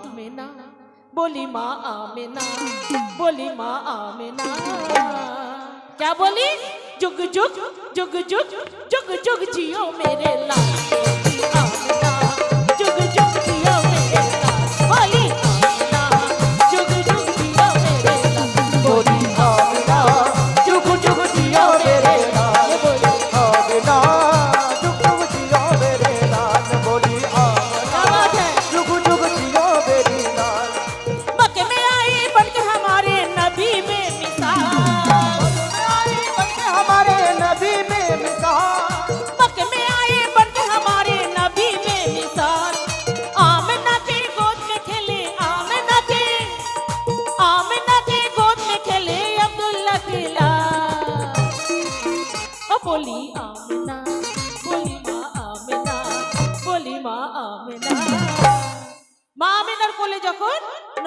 आमेना बोली माँ आमेना बोली माँ आमेना क्या बोली जुग जुग जुग जुग जुग जुग जियो मेरे लाल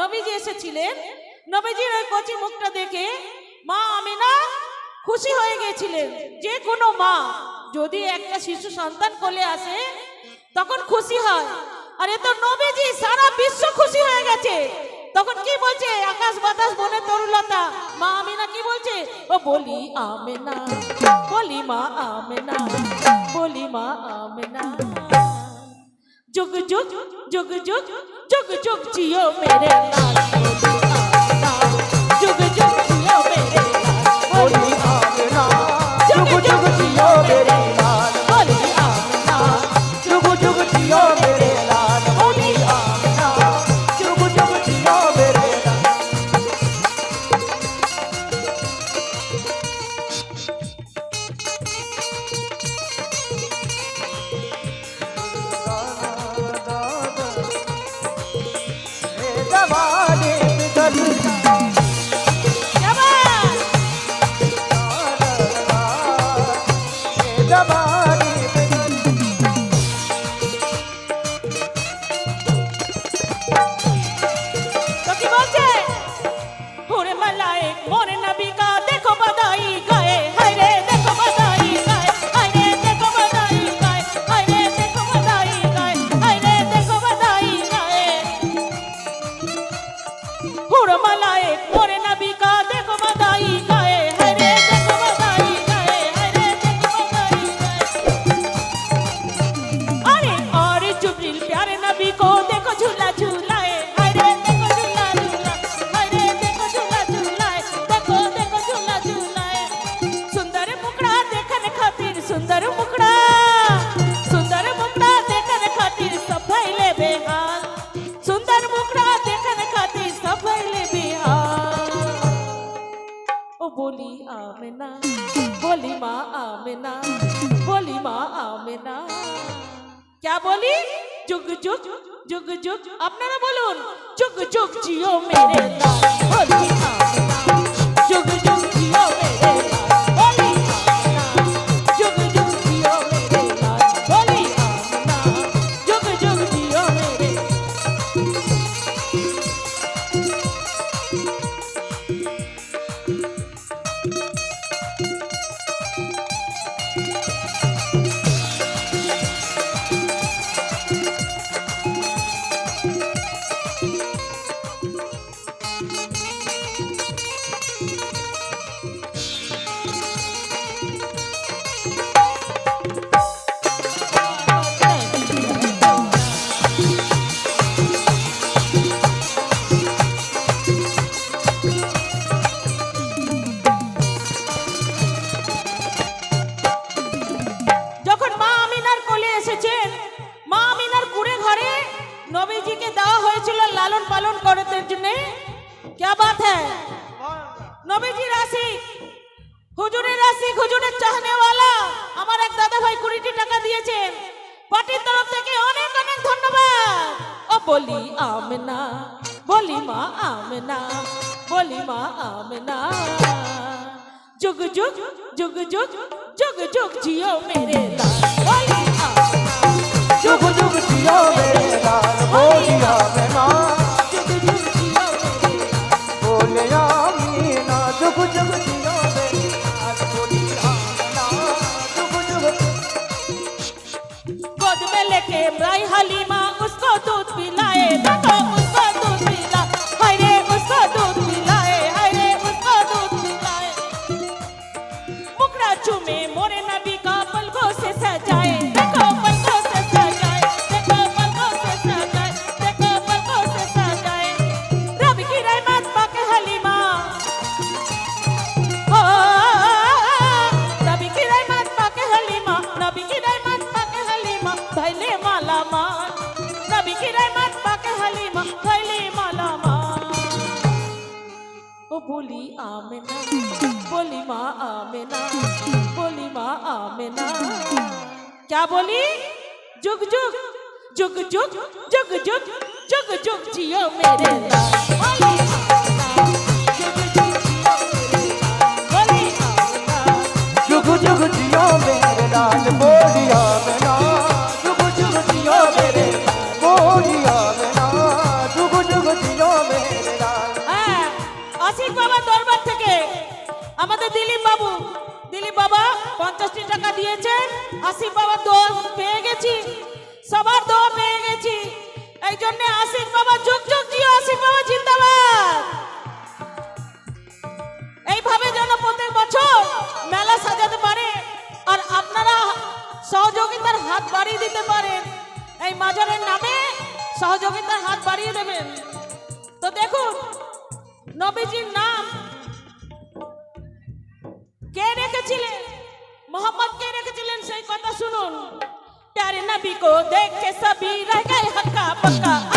নবীজি এসেছিলেন। নবীজির ওই কচি মুখটা দেখে মা আমিনা খুশি হয়ে গেছিলেন। যে কোনো মা যদি একটা শিশু সন্তান কোলে আসে, তখন খুশি হয়। আর এ তো নবীজি সারা বিশ্ব খুশি হয়ে গেছে। তখন কি বলছে? আকাশ বাতাস, বনে তরুলতা। মা আমিনা কি বলছে? ও বলি আমেনা, বলি মা আমেনা, বলি মা আমেনা। जुग जुग जुग जुग जुग जुग जियो मेरे लाल माँ आमिना बोली माँ आमिना क्या बोली जुग जुग जुग जुग আপনারা বলুন जुग जुग जियो मेरे लाल बोली आमिना जुग जुग जियो मेरे क्या बात है নবীজি রাশি হুজুরের রাশি হুজুরের চাহনে वाला আমার এক দাদা ভাই কুড়িটি টাকা দিয়েছেন পার্টির তরফ থেকে অনেক অনেক ধন্যবাদ ও বলি আমিনা বলি মা আমিনা বলি মা আমিনা जुग जुग जुग जुग जुग जुग जियो मेरे लाल बोली आमिना जुग जुग जियो मेरे যুগ যুগ যুগ যুগ যুগ যুগ যুগ যুগ জিও মেরে জন্য আশিক বাবা, যুগ যুগ জিও আশিক বাবা, জিন্দাবাদ। এইভাবে যেন প্রত্যেক বছর মেলা সাজাতে পারে আর আপনারা সহযোগিতার হাত বাড়িয়ে দিতে পারেন। এই মাজারের নামে সহযোগিতার হাত বাড়িয়ে দেবেন। তো দেখুন, নবীজির নাম सभी को देख के सभी रह गए हक्का पक्का।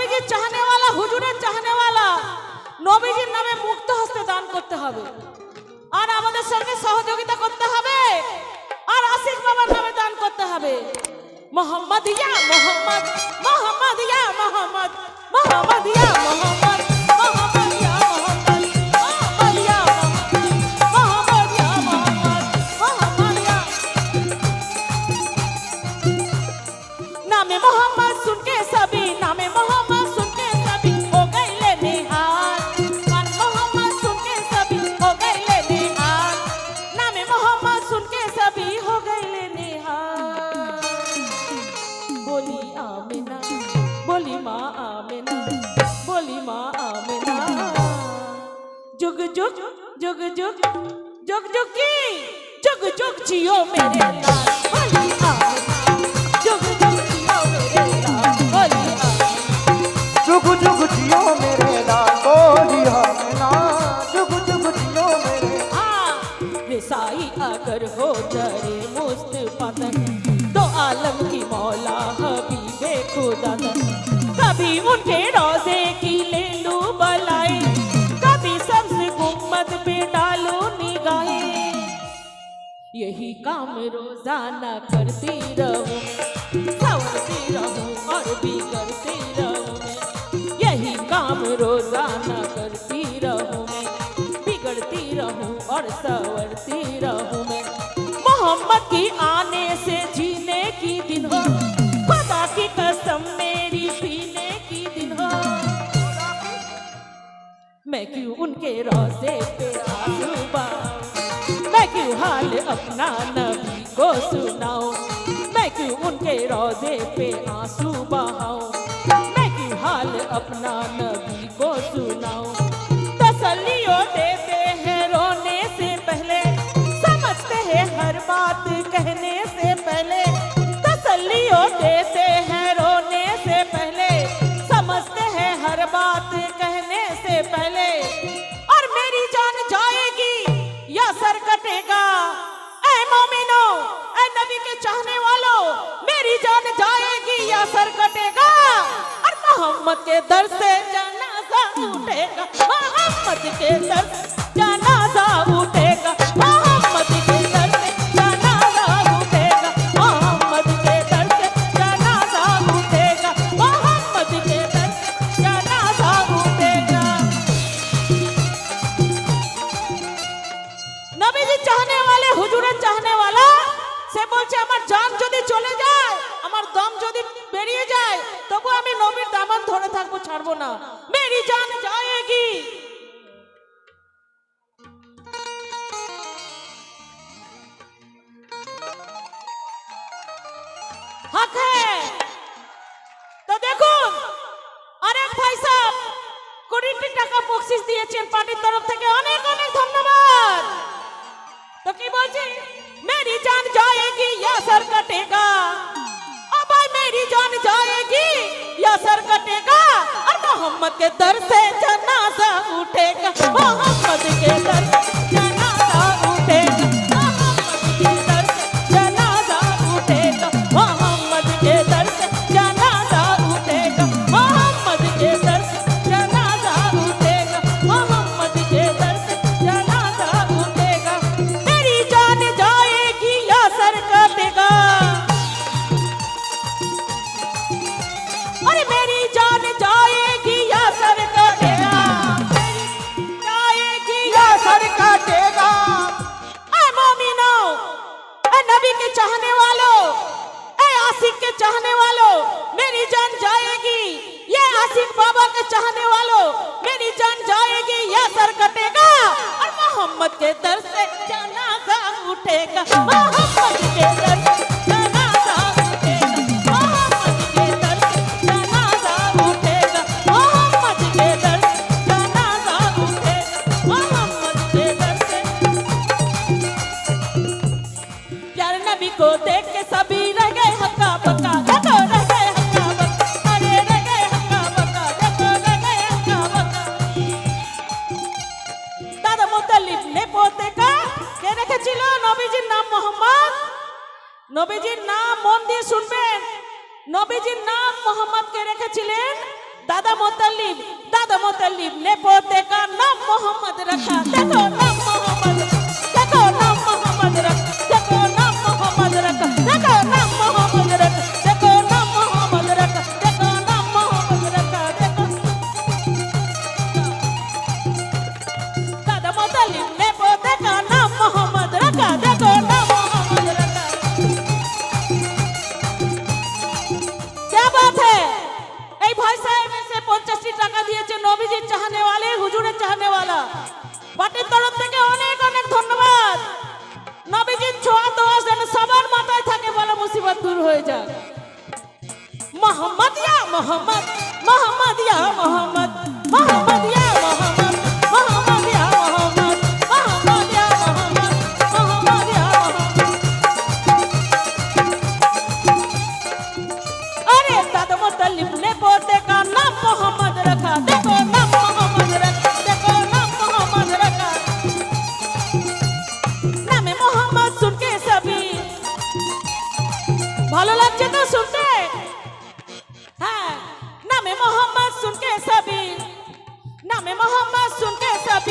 নবীজি চাহনেওয়ালা, হুজুরের চাহনেওয়ালা, নবীজির নামে মুক্ত হস্তে দান করতে হবে। আর আমাদের সঙ্গে সহযোগিতা করতে হবে। আর আশিক বাবার নামে দান করতে হবে। মোহাম্মদ ইয়া মোহাম্মদ মোহাম্মদ ইয়া মোহাম্মদ মোহাম্মদ ইয়া মোহাম্মদ। संवरती रहूँ मैं। मोहम्मद की आने से जीने की दिन हो। खुदा की कसम मेरी पीने की दिन हो। मैं क्यों उनके रोज़े पे आँसू मैं क्यों हाल अपना नबी को सुनाऊं? मैं क्यों उनके रोज़े पे आँसू बहाऊं? मैं क्यों हाल अपना नबी के दर से जाना सा उठेगा मोहम्मद के दर जाना सा আশিস দিয়েছেন পার্টির তরফ থেকে অনেক অনেক ধন্যবাদ। তো কি বলছি? মেরি জান जाएगी या सर कटेगा ओ भाई मेरी जान जाएगी या सर कटेगा और मोहम्मद के दर से जनाजा उठेगा मोहम्मद के दर से सिंह बाबा के चाहने वालों, मेरी जान जाएगी, या सर कटेगा? और मोहम्मद के दर से जाना उठेगा। मोहम्मद के दर মোহাম্মদকে রেখেছিলেন দাদা মোতাল্লিব দাদা মোতাল্লিব লেপো কার নাম মোহাম্মদ রাখা। দেখো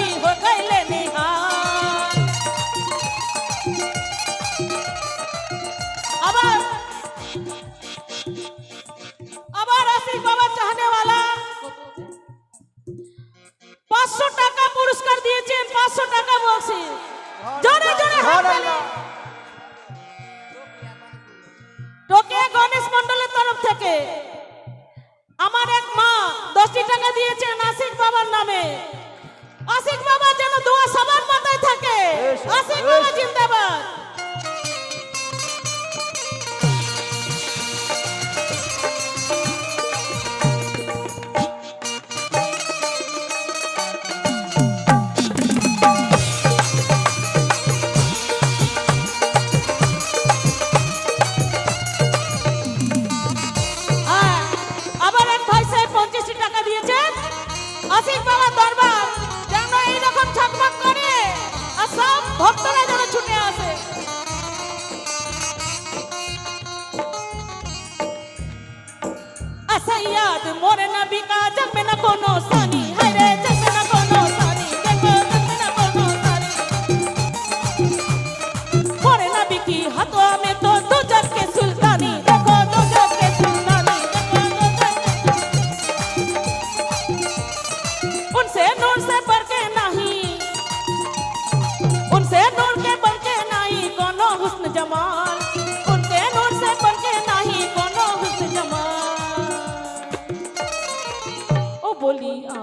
happy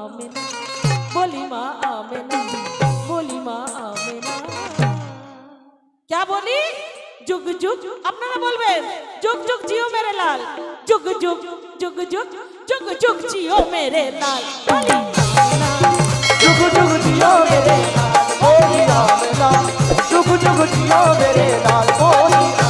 आमेना। बोली माँ आमेना। बोली माँ आमेना। क्या बोली? जुग जुग अपना ना बोलबे जुग जुग जियो मेरे लाल। जुग जुग जुग जुग जुग जुग जियो मेरे लाल। जुग जुग जियो मेरे लाल। बोली आमेना। जुग जुग जियो मेरे लाल। बोली